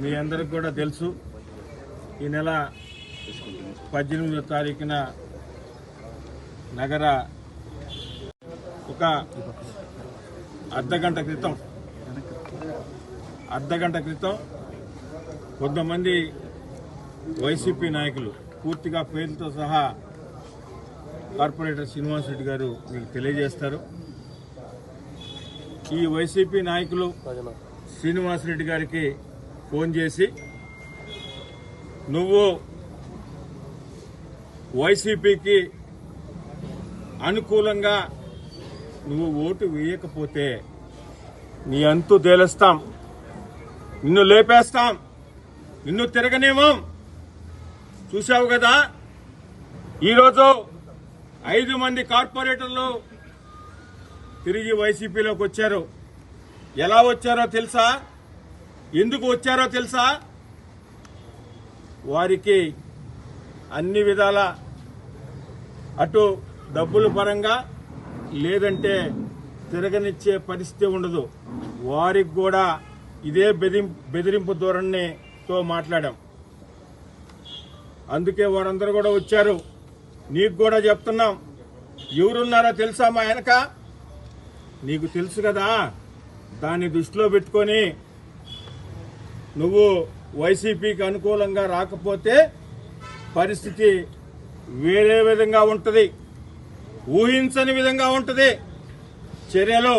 మీ అందరికి కూడా తెలుసు ఈ నెల పద్దెనిమిదో తారీఖున నగర ఒక అర్ధగంట క్రితం అర్ధగంట క్రితం కొంతమంది వైసీపీ నాయకులు పూర్తిగా పేర్లతో సహా కార్పొరేటర్ శ్రీనివాస్ రెడ్డి గారు మీకు తెలియజేస్తారు. ఈ వైసీపీ నాయకులు శ్రీనివాస్ రెడ్డి గారికి ఫోన్ చేసి నువ్వు వైసీపీకి అనుకూలంగా నువ్వు ఓటు వేయకపోతే నీ అంతు తేలుస్తాం. నిన్ను లేపేస్తాం. నిన్ను తిరగనేమం చూసావు కదా? ఈరోజు ఐదు మంది కార్పొరేటర్లు తిరిగి వైసీపీలోకి వచ్చారు. ఎలా వచ్చారో తెలుసా? ఎందుకు వచ్చారో తెలుసా? వారికి అన్ని విధాల అటు డబ్బుల పరంగా లేదంటే తిరగనిచ్చే పరిస్థితి ఉండదు. వారికి కూడా ఇదే బెదిం బెదిరింపు ధోరణితో మాట్లాడాం. అందుకే వారందరూ కూడా వచ్చారు. నీకు కూడా చెప్తున్నాం. ఎవరున్నారో తెలుసా మా వెనక? నీకు తెలుసు కదా? దాన్ని దృష్టిలో పెట్టుకొని నువ్వు వైసీపీకి అనుకూలంగా రాకపోతే పరిస్థితి వేరే విధంగా ఉంటుంది. ఊహించని విధంగా ఉంటుంది. చర్యలు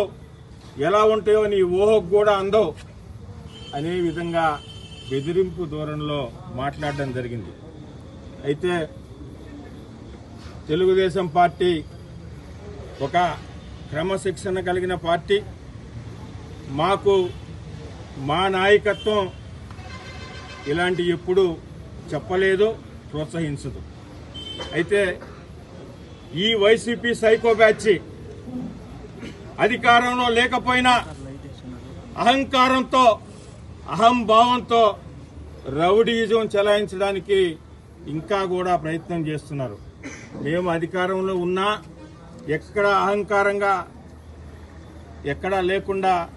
ఎలా ఉంటాయో నీ ఊహకు కూడా అందవు. అనే విధంగా బెదిరింపు ధోరణిలో మాట్లాడడం జరిగింది. అయితే తెలుగుదేశం పార్టీ ఒక క్రమశిక్షణ కలిగిన పార్టీ. మాకు మా నాయకత్వం ఇలాంటి ఎప్పుడు చెప్పలేదు ప్రోత్సహించదు. అయితే ఈ వైసీపీ సైకో బ్యాచ్ అధికారంలో లేకపోయినా అహంకారంతో అహంభావంతో రౌడీజం చెలాయించడానికి ఇంకా కూడా ప్రయత్నం చేస్తున్నారు. మేము అధికారంలో ఉన్నా ఎక్కడ అహంకారంగా ఎక్కడా లేకుండా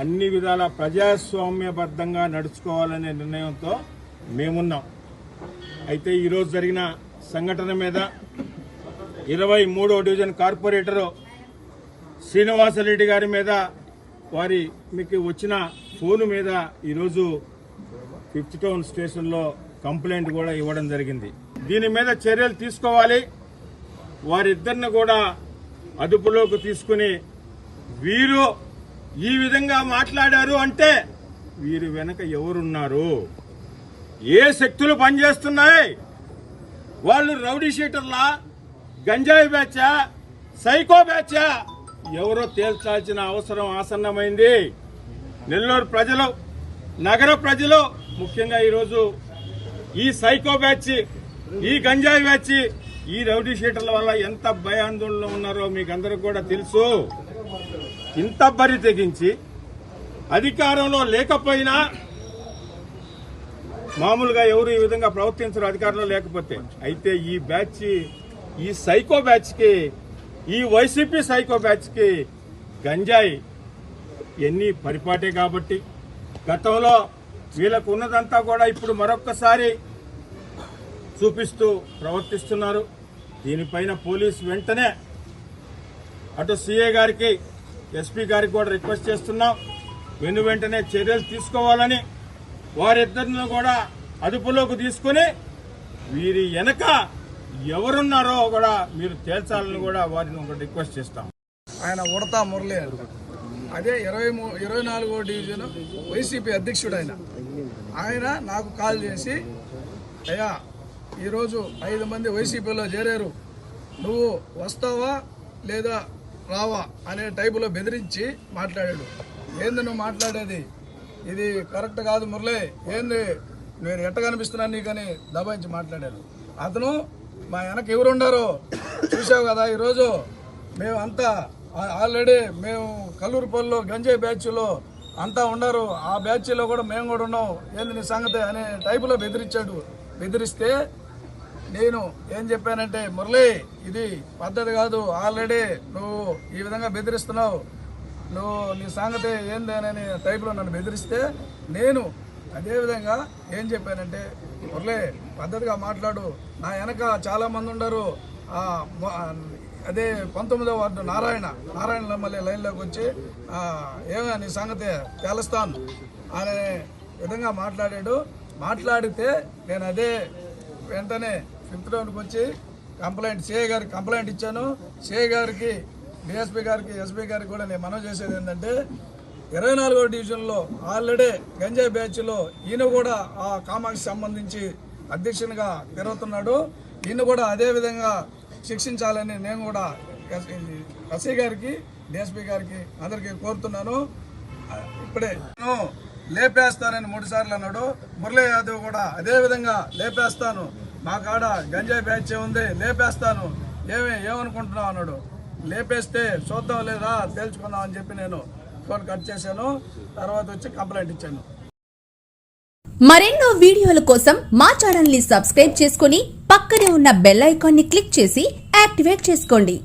అన్ని విధాల ప్రజాస్వామ్యబద్ధంగా నడుచుకోవాలనే నిర్ణయంతో మేమున్నాం. అయితే ఈరోజు జరిగిన సంఘటన మీద ఇరవై మూడో డివిజన్ కార్పొరేటరు శ్రీనివాసరెడ్డి గారి మీద వారి మీకు వచ్చిన ఫోను మీద ఈరోజు ఫిఫ్త్ టౌన్ స్టేషన్లో కంప్లైంట్ కూడా ఇవ్వడం జరిగింది. దీని మీద చర్యలు తీసుకోవాలి. వారిద్దరిని కూడా అదుపులోకి తీసుకుని వీరు ఈ విధంగా మాట్లాడారు అంటే వీరి వెనక ఎవరున్నారు? ఏ శక్తులు పనిచేస్తున్నాయి? వాళ్ళు రౌడీ షీటర్లా? గంజాయి బ్యాచా? సైకో బ్యాచా? ఎవరో తేల్చాల్సిన అవసరం ఆసన్నమైంది. నెల్లూరు ప్రజలు నగర ప్రజలు ముఖ్యంగా ఈరోజు ఈ సైకో బ్యాచ్ ఈ గంజాయి బ్యాచ్ ఈ రౌడీ షీటర్ల వల్ల ఎంత భయాందోళనలో ఉన్నారో మీకు అందరికి కూడా తెలుసు. ఇంత బరి తెగించి అధికారంలో లేకపోయినా మామూలుగా ఎవరు ఈ విధంగా ప్రవర్తించరు అధికారంలో లేకపోతే. అయితే ఈ బ్యాచ్ ఈ సైకో బ్యాచ్కి ఈ వైసీపీ సైకో బ్యాచ్కి గంజాయి ఎన్ని పరిపాటే కాబట్టి. గతంలో వీళ్ళకు ఉన్నదంతా కూడా ఇప్పుడు మరొక్కసారి చూపిస్తూ ప్రవర్తిస్తున్నారు. దీనిపైన పోలీసు వెంటనే అటు సీఏ గారికి ఎస్పీ గారికి కూడా రిక్వెస్ట్ చేస్తున్నాం. వెను వెంటనే చర్యలు తీసుకోవాలని వారిద్దరిని కూడా అదుపులోకి తీసుకుని వీరి వెనక ఎవరున్నారో కూడా మీరు తేల్చాలని కూడా వారిని ఒక రిక్వెస్ట్ చేస్తాం. ఆయన ఉడతా మురళి అదే ఇరవై ఇరవై నాలుగో డివిజన్ వైసీపీ అధ్యక్షుడు ఆయన ఆయన నాకు కాల్ చేసి అయ్యా ఈరోజు ఐదు మంది వైసీపీలో చేరారు. నువ్వు వస్తావా లేదా రావా అనే టైపులో బెదిరించి మాట్లాడాడు. ఏంది నువ్వు మాట్లాడేది? ఇది కరెక్ట్ కాదు మురళి. ఏంది? నేను ఎట్ట కనిపిస్తున్నాను నీకని? దబాయించి మాట్లాడాడు. అతను మా వెనక ఎవరు ఉండారో చూసావు కదా ఈరోజు? మేము అంతా ఆల్రెడీ మేము కల్లూరుపల్లిలో గంజాయి బ్యాచ్లో అంతా ఉన్నారు. ఆ బ్యాచ్లో కూడా మేము కూడా ఉన్నాం. ఏంది నీ సంగతి? అనే టైపులో బెదిరించాడు. బెదిరిస్తే నేను ఏం చెప్పానంటే మురళి ఇది పద్ధతి కాదు. ఆల్రెడీ నువ్వు ఈ విధంగా బెదిరిస్తున్నావు. నువ్వు నీ సంగతి ఏందని టైప్లో నన్ను బెదిరిస్తే నేను అదేవిధంగా ఏం చెప్పానంటే మురళి పద్ధతిగా మాట్లాడు. నా వెనక చాలామంది ఉండరు. అదే పంతొమ్మిదో వార్డు నారాయణ. నారాయణ మళ్ళీ లైన్లోకి వచ్చి ఏమో నీ సంగతి తెలుస్తాను అనే విధంగా మాట్లాడాడు. మాట్లాడితే నేను అదే వెంటనే ఫిఫ్త్ రౌండ్కి వచ్చి కంప్లైంట్ సిఐ గారికి కంప్లైంట్ ఇచ్చాను. సిఐ గారికి డిఎస్పీ గారికి ఎస్పీ గారికి కూడా నేను మనం చేసేది ఏంటంటే ఇరవై నాలుగో డివిజన్లో ఆల్రెడీ గంజాయి బ్యాచ్లో ఈయన కూడా ఆ కామాక్షి సంబంధించి అధ్యక్షునిగా తిరుగుతున్నాడు. ఈయన కూడా అదే విధంగా శిక్షించాలని నేను కూడా ఎస్ఐ గారికి డిఎస్పీ గారికి అందరికీ కోరుతున్నాను. ఇప్పుడే నేను లేపేస్తానని మూడు సార్లు అన్నాడు. మురళీ యాదవ్ కూడా అదే విధంగా లేపేస్తాను. మా కాడ గంజాయి బ్యాచ్ ఉంది లేపేస్తాను. ఏమి ఏమనుకుంటున్నావు అన్నాడు. లేపేస్తే చూద్దాం లేదా తేల్చుకుందాం అని చెప్పి నేను ఫోన్ కట్ చేశాను. తర్వాత వచ్చి కంప్లైంట్ ఇచ్చాను. మరెన్నో వీడియోల కోసం మా ఛానల్ని సబ్స్క్రైబ్ చేసుకుని పక్కనే ఉన్న బెల్ ఐకాన్ని క్లిక్ చేసి యాక్టివేట్ చేసుకోండి.